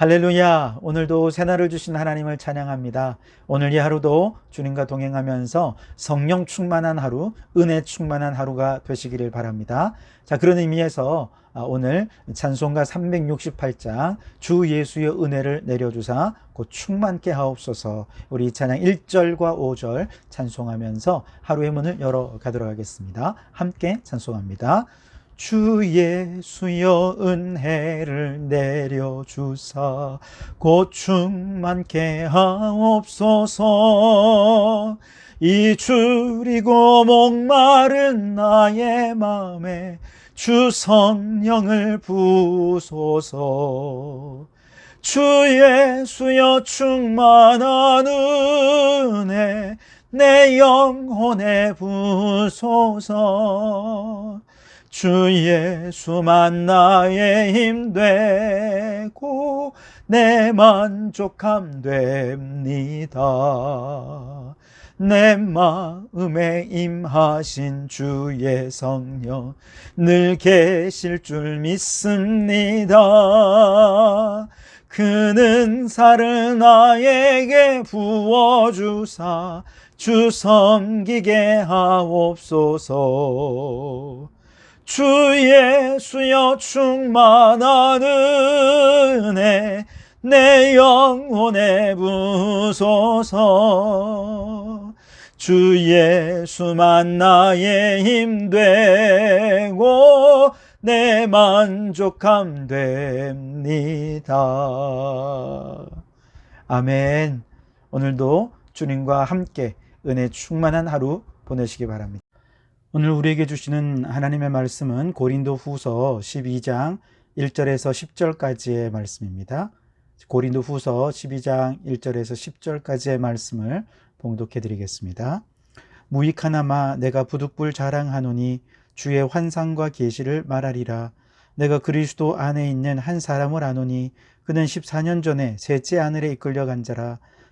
할렐루야! 오늘도 새날을 주신 하나님을 찬양합니다. 오늘 이 하루도 주님과 동행하면서 성령 충만한 하루, 은혜 충만한 하루가 되시기를 바랍니다. 자, 그런 의미에서 아, 오늘 찬송가 368장 주 예수의 은혜를 내려주사 곧 충만케 하옵소서 우리 찬양 1절과 5절 찬송하면서 하루의 문을 열어 가도록 하겠습니다. 함께 찬송합니다. 주 예수여 은혜를 내려주사 곧 충만케 하옵소서. 이 줄이고 목마른 나의 마음에 주 성령을 부소서. 주 예수여 충만한 은혜 내 영혼에 부소서 주 예수만 나의 힘 되고 내 만족함 됩니다. 내 마음에 임하신 주의 성령 늘 계실 줄 믿습니다. 그는 살을 나에게 부어주사 주 섬기게 하옵소서. 주 예수여 충만한 은혜 내 영혼에 부소서 주 예수만 나의 힘 되고 내 만족함 됩니다. 아멘. 오늘도 주님과 함께 은혜 충만한 하루 보내시기 바랍니다. 오늘 우리에게 주시는 하나님의 말씀은 고린도 후서 12장 1절에서 10절까지의 말씀입니다. 고린도 후서 12장 1절에서 10절까지의 말씀을 봉독해 드리겠습니다. 무익하나마 내가 부득불 자랑하노니 주의 환상과 계시를 말하리라. 내가 그리스도 안에 있는 한 사람을 아노니 그는 14년 전에 셋째 하늘에 이끌려 간 자라.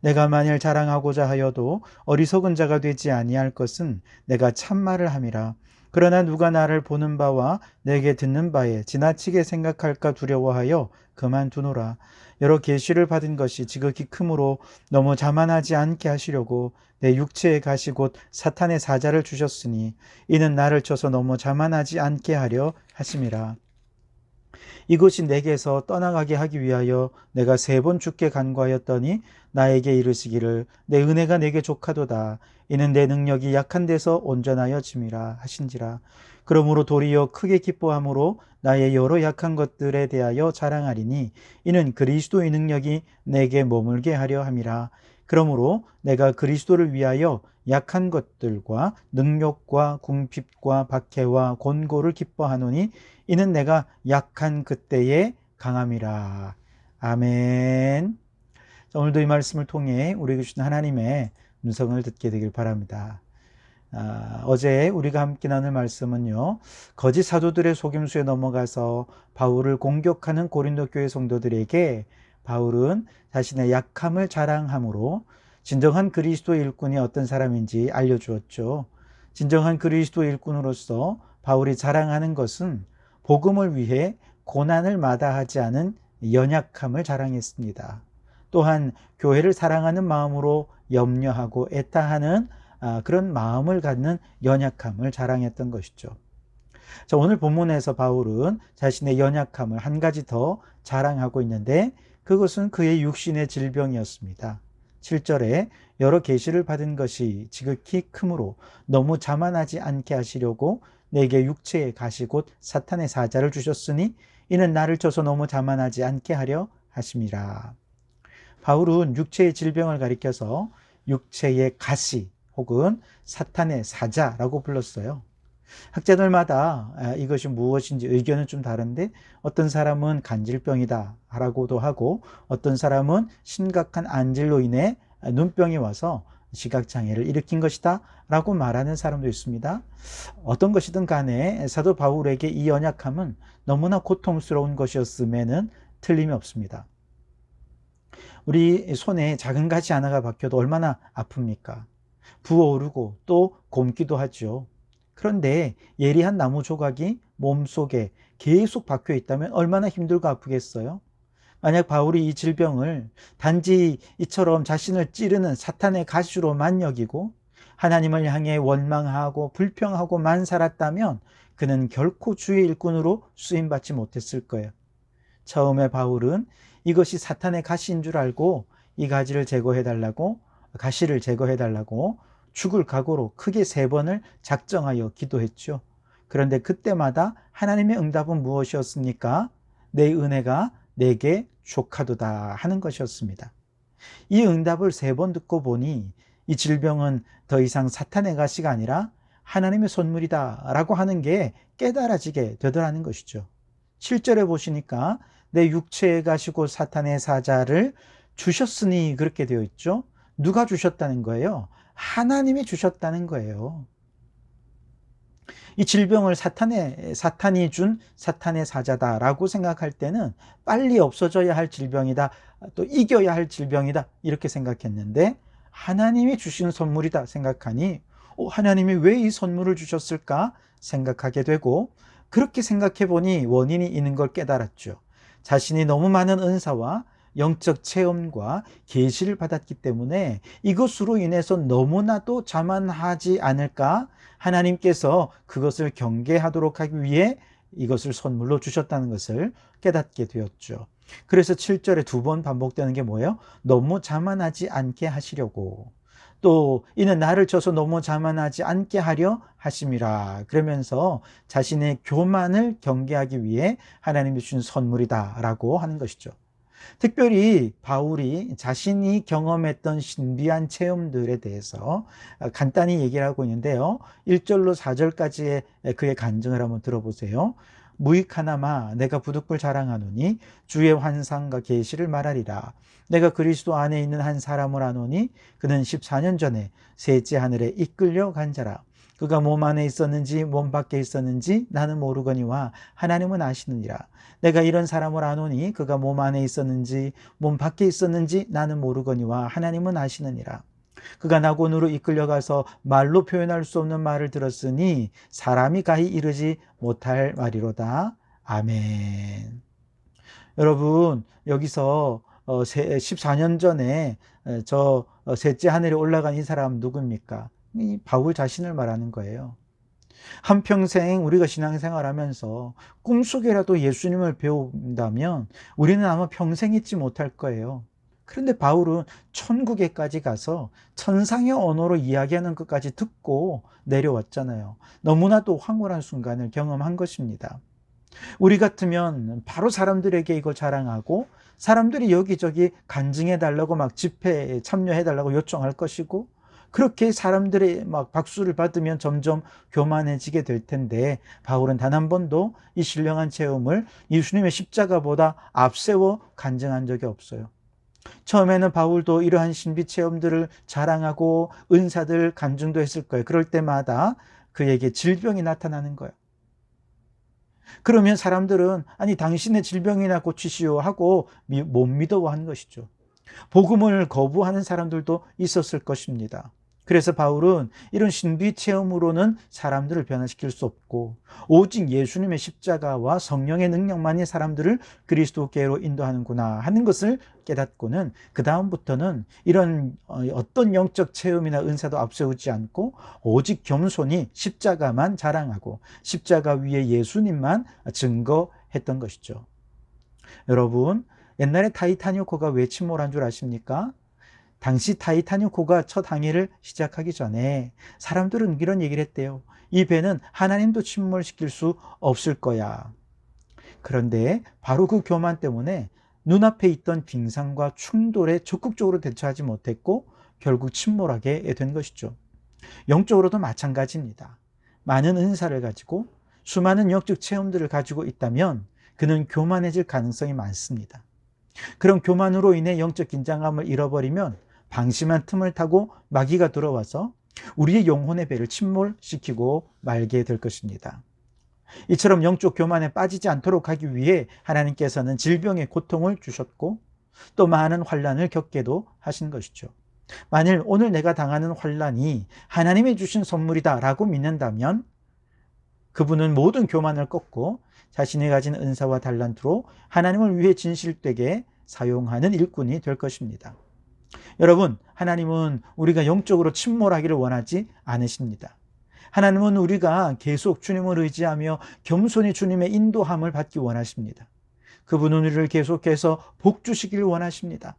내가 만일 자랑하고자 하여도 어리석은 자가 되지 아니할 것은 내가 참말을 함이라. 그러나 누가 나를 보는 바와 내게 듣는 바에 지나치게 생각할까 두려워하여 그만두노라. 여러 계시를 받은 것이 지극히 크므로 너무 자만하지 않게 하시려고 내 육체에 가시 곧 사탄의 사자를 주셨으니 이는 나를 쳐서 너무 자만하지 않게 하려 하심이라. 이것이 내게서 떠나가게 하기 위하여 내가 세 번 죽게 간과하였더니 나에게 이르시기를 내 은혜가 내게 족하도다. 이는 내 능력이 약한 데서 온전하여 짐이라 하신지라. 그러므로 도리어 크게 기뻐함으로 나의 여러 약한 것들에 대하여 자랑하리니 이는 그리스도의 능력이 내게 머물게 하려 함이라. 그러므로 내가 그리스도를 위하여 약한 것들과 능력과 궁핍과 박해와 곤고를 기뻐하노니 이는 내가 약한 그때에 강함이라. 아멘. 자, 오늘도 이 말씀을 통해 우리에게 주신 하나님의 음성을 듣게 되길 바랍니다. 아, 어제 우리가 함께 나눌 말씀은요, 거짓 사도들의 속임수에 넘어가서 바울을 공격하는 고린도 교회 성도들에게 바울은 자신의 약함을 자랑함으로 진정한 그리스도 일꾼이 어떤 사람인지 알려주었죠. 진정한 그리스도 일꾼으로서 바울이 자랑하는 것은 복음을 위해 고난을 마다하지 않은 연약함을 자랑했습니다. 또한 교회를 사랑하는 마음으로 염려하고 애타하는 아, 그런 마음을 갖는 연약함을 자랑했던 것이죠. 자, 오늘 본문에서 바울은 자신의 연약함을 한 가지 더 자랑하고 있는데 그것은 그의 육신의 질병이었습니다. 7절에 여러 계시를 받은 것이 지극히 크므로 너무 자만하지 않게 하시려고 내게 육체에 가시 곧 사탄의 사자를 주셨으니 이는 나를 쳐서 너무 자만하지 않게 하려 하심이라. 바울은 육체의 질병을 가리켜서 육체의 가시 혹은 사탄의 사자라고 불렀어요. 학자들마다 아, 이것이 무엇인지 의견은 좀 다른데 어떤 사람은 간질병이다 라고도 하고 어떤 사람은 심각한 안질로 인해 눈병이 와서 시각장애를 일으킨 것이다 라고 말하는 사람도 있습니다. 어떤 것이든 간에 사도 바울에게 이 연약함은 너무나 고통스러운 것이었음에는 틀림이 없습니다. 우리 손에 작은 가시 하나가 박혀도 얼마나 아픕니까? 부어오르고 또 곰기도 하죠. 그런데 예리한 나무 조각이 몸속에 계속 박혀 있다면 얼마나 힘들고 아프겠어요? 만약 바울이 이 질병을 단지 이처럼 자신을 찌르는 사탄의 가시로만 여기고 하나님을 향해 원망하고 불평하고만 살았다면 그는 결코 주의 일꾼으로 쓰임받지 못했을 거예요. 처음에 바울은 이것이 사탄의 가시인 줄 알고 이 가지를 제거해 달라고 가시를 제거해 달라고 죽을 각오로 크게 세 번을 작정하여 기도했죠. 그런데 그때마다 하나님의 응답은 무엇이었습니까? 내 은혜가 내게 족하도다 하는 것이었습니다. 이 응답을 세 번 듣고 보니 이 질병은 더 이상 사탄의 가시가 아니라 하나님의 선물이다 라고 하는 게 깨달아지게 되더라는 것이죠. 7절에 보시니까 내 육체에 가시고 사탄의 사자를 주셨으니 그렇게 되어 있죠. 누가 주셨다는 거예요? 하나님이 주셨다는 거예요. 이 질병을 사탄의, 사탄이 준 사탄의 사자다라고 생각할 때는 빨리 없어져야 할 질병이다. 또 이겨야 할 질병이다. 이렇게 생각했는데 하나님이 주신 선물이다 생각하니 어, 하나님이 왜 이 선물을 주셨을까 생각하게 되고 그렇게 생각해 보니 원인이 있는 걸 깨달았죠. 자신이 너무 많은 은사와 영적 체험과 계시를 받았기 때문에 이것으로 인해서 너무나도 자만하지 않을까 하나님께서 그것을 경계하도록 하기 위해 이것을 선물로 주셨다는 것을 깨닫게 되었죠. 그래서 7절에 두 번 반복되는 게 뭐예요? 너무 자만하지 않게 하시려고. 또 이는 나를 쳐서 너무 자만하지 않게 하려 하심이라 그러면서 자신의 교만을 경계하기 위해 하나님이 주신 선물이다라고 하는 것이죠. 특별히 바울이 자신이 경험했던 신비한 체험들에 대해서 간단히 얘기를 하고 있는데요. 1절로 4절까지의 그의 간증을 한번 들어보세요. 무익하나마 내가 부득불 자랑하노니 주의 환상과 계시를 말하리라. 내가 그리스도 안에 있는 한 사람을 아노니 그는 14년 전에 셋째 하늘에 이끌려 간 자라. 그가 몸 안에 있었는지 몸 밖에 있었는지 나는 모르거니와 하나님은 아시느니라. 내가 이런 사람을 아노니 그가 몸 안에 있었는지 몸 밖에 있었는지 나는 모르거니와 하나님은 아시느니라. 그가 낙원으로 이끌려가서 말로 표현할 수 없는 말을 들었으니 사람이 가히 이르지 못할 말이로다. 아멘. 여러분, 여기서 14년 어, 전에 저 어, 셋째 하늘에 올라간 이 사람 누굽니까? 이 바울 자신을 말하는 거예요. 한평생 우리가 신앙생활 하면서 꿈속에라도 예수님을 배운다면 우리는 아마 평생 잊지 못할 거예요. 그런데 바울은 천국에까지 가서 천상의 언어로 이야기하는 것까지 듣고 내려왔잖아요. 너무나도 황홀한 순간을 경험한 것입니다. 우리 같으면 바로 사람들에게 이걸 자랑하고 사람들이 여기저기 간증해 달라고 막 집회에 참여해 달라고 요청할 것이고 그렇게 사람들의 막 박수를 받으면 점점 교만해지게 될 텐데 바울은 단 한 번도 이 신령한 체험을 예수님의 십자가보다 앞세워 간증한 적이 없어요. 처음에는 바울도 이러한 신비 체험들을 자랑하고 은사들 간증도 했을 거예요. 그럴 때마다 그에게 질병이 나타나는 거예요. 그러면 사람들은 아니 당신의 질병이나 고치시오 하고 못 믿어하는 것이죠. 복음을 거부하는 사람들도 있었을 것입니다. 그래서 바울은 이런 신비 체험으로는 사람들을 변화시킬 수 없고 오직 예수님의 십자가와 성령의 능력만이 사람들을 그리스도께로 인도하는구나 하는 것을 깨닫고는 그 다음부터는 이런 어, 어떤 영적 체험이나 은사도 앞세우지 않고 오직 겸손히 십자가만 자랑하고 십자가 위에 예수님만 증거했던 것이죠. 여러분 옛날에 타이타니오코가 왜 침몰한 줄 아십니까? 당시 타이타닉호가 첫 항해를 시작하기 전에 사람들은 이런 얘기를 했대요. 이 배는 하나님도 침몰시킬 수 없을 거야. 그런데 바로 그 교만 때문에 눈앞에 있던 빙상과 충돌에 적극적으로 대처하지 못했고 결국 침몰하게 된 것이죠. 영적으로도 마찬가지입니다. 많은 은사를 가지고 수많은 영적 체험들을 가지고 있다면 그는 교만해질 가능성이 많습니다. 그런 교만으로 인해 영적 긴장감을 잃어버리면 방심한 틈을 타고 마귀가 들어와서 우리의 영혼의 배를 침몰시키고 말게 될 것입니다. 이처럼 영적 교만에 빠지지 않도록 하기 위해 하나님께서는 질병의 고통을 주셨고 또 많은 환란을 겪게도 하신 것이죠. 만일 오늘 내가 당하는 환란이 하나님이 주신 선물이다라고 믿는다면 그분은 모든 교만을 꺾고 자신이 가진 은사와 달란트로 하나님을 위해 진실되게 사용하는 일꾼이 될 것입니다. 여러분, 하나님은 우리가 영적으로 침몰하기를 원하지 않으십니다. 하나님은 우리가 계속 주님을 의지하며 겸손히 주님의 인도함을 받기 원하십니다. 그분은 우리를 계속해서 복 주시길 원하십니다.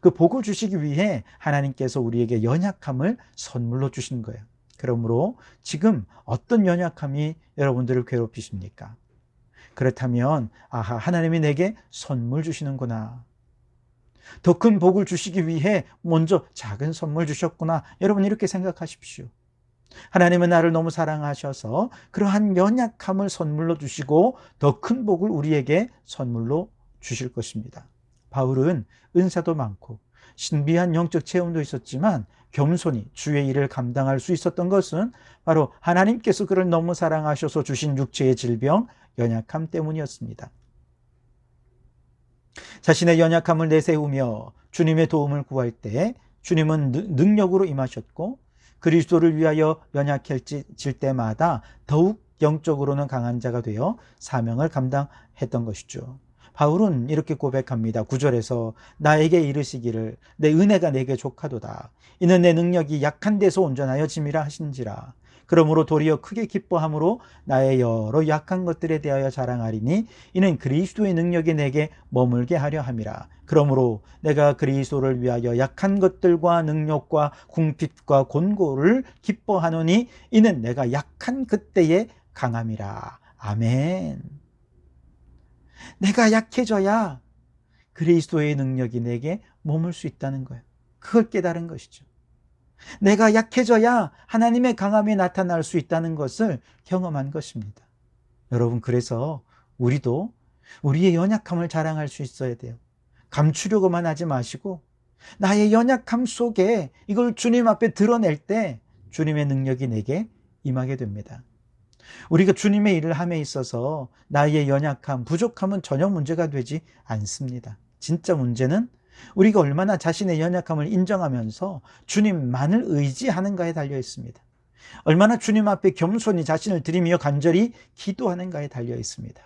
그 복을 주시기 위해 하나님께서 우리에게 연약함을 선물로 주신 거예요. 그러므로 지금 어떤 연약함이 여러분들을 괴롭히십니까? 그렇다면, 아하, 하나님이 내게 선물 주시는구나. 더 큰 복을 주시기 위해 먼저 작은 선물 주셨구나. 여러분, 이렇게 생각하십시오. 하나님은 나를 너무 사랑하셔서 그러한 연약함을 선물로 주시고 더 큰 복을 우리에게 선물로 주실 것입니다. 바울은 은사도 많고 신비한 영적 체험도 있었지만 겸손히 주의 일을 감당할 수 있었던 것은 바로 하나님께서 그를 너무 사랑하셔서 주신 육체의 질병, 연약함 때문이었습니다. 자신의 연약함을 내세우며 주님의 도움을 구할 때 주님은 능력으로 임하셨고 그리스도를 위하여 연약해질 때마다 더욱 영적으로는 강한 자가 되어 사명을 감당했던 것이죠. 바울은 이렇게 고백합니다. 구절에서 나에게 이르시기를 내 은혜가 내게 족하도다. 이는 내 능력이 약한 데서 온전하여 짐이라 하신지라. 그러므로 도리어 크게 기뻐함으로 나의 여러 약한 것들에 대하여 자랑하리니 이는 그리스도의 능력이 내게 머물게 하려 함이라. 그러므로 내가 그리스도를 위하여 약한 것들과 능력과 궁핍과 곤고를 기뻐하노니 이는 내가 약한 그때의 강함이라. 아멘. 내가 약해져야 그리스도의 능력이 내게 머물 수 있다는 거예요. 그걸 깨달은 것이죠. 내가 약해져야 하나님의 강함이 나타날 수 있다는 것을 경험한 것입니다. 여러분, 그래서 우리도 우리의 연약함을 자랑할 수 있어야 돼요. 감추려고만 하지 마시고, 나의 연약함 속에 이걸 주님 앞에 드러낼 때 주님의 능력이 내게 임하게 됩니다. 우리가 주님의 일을 함에 있어서 나의 연약함, 부족함은 전혀 문제가 되지 않습니다. 진짜 문제는 우리가 얼마나 자신의 연약함을 인정하면서 주님만을 의지하는가에 달려 있습니다. 얼마나 주님 앞에 겸손히 자신을 드리며 간절히 기도하는가에 달려 있습니다.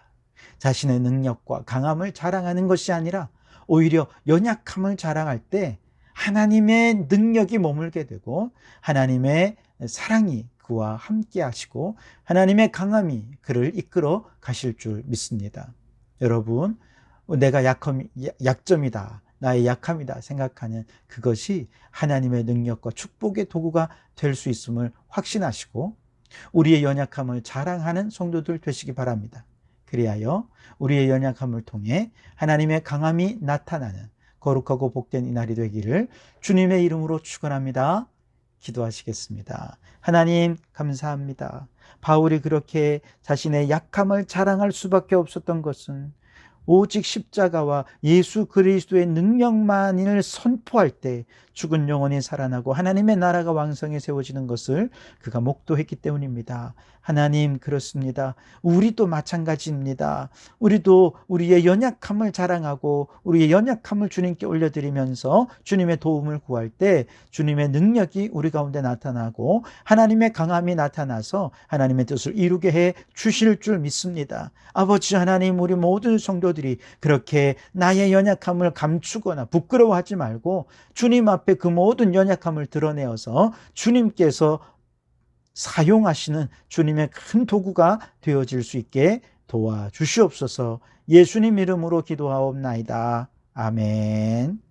자신의 능력과 강함을 자랑하는 것이 아니라 오히려 연약함을 자랑할 때 하나님의 능력이 머물게 되고 하나님의 사랑이 그와 함께 하시고 하나님의 강함이 그를 이끌어 가실 줄 믿습니다. 여러분, 내가 약점이다. 나의 약함이다 생각하는 그것이 하나님의 능력과 축복의 도구가 될 수 있음을 확신하시고 우리의 연약함을 자랑하는 성도들 되시기 바랍니다. 그리하여 우리의 연약함을 통해 하나님의 강함이 나타나는 거룩하고 복된 이날이 되기를 주님의 이름으로 축원합니다. 기도하시겠습니다. 하나님 감사합니다. 바울이 그렇게 자신의 약함을 자랑할 수밖에 없었던 것은 오직 십자가와 예수 그리스도의 능력만을 선포할 때 죽은 영혼이 살아나고 하나님의 나라가 왕성히 세워지는 것을 그가 목도했기 때문입니다. 하나님 그렇습니다. 우리도 마찬가지입니다. 우리도 우리의 연약함을 자랑하고 우리의 연약함을 주님께 올려드리면서 주님의 도움을 구할 때 주님의 능력이 우리 가운데 나타나고 하나님의 강함이 나타나서 하나님의 뜻을 이루게 해 주실 줄 믿습니다. 아버지 하나님 우리 모든 성도들이 그렇게 나의 연약함을 감추거나 부끄러워하지 말고 주님 앞에 그 모든 연약함을 드러내어서 주님께서 사용하시는 주님의 큰 도구가 되어질 수 있게 도와주시옵소서 예수님 이름으로 기도하옵나이다. 아멘.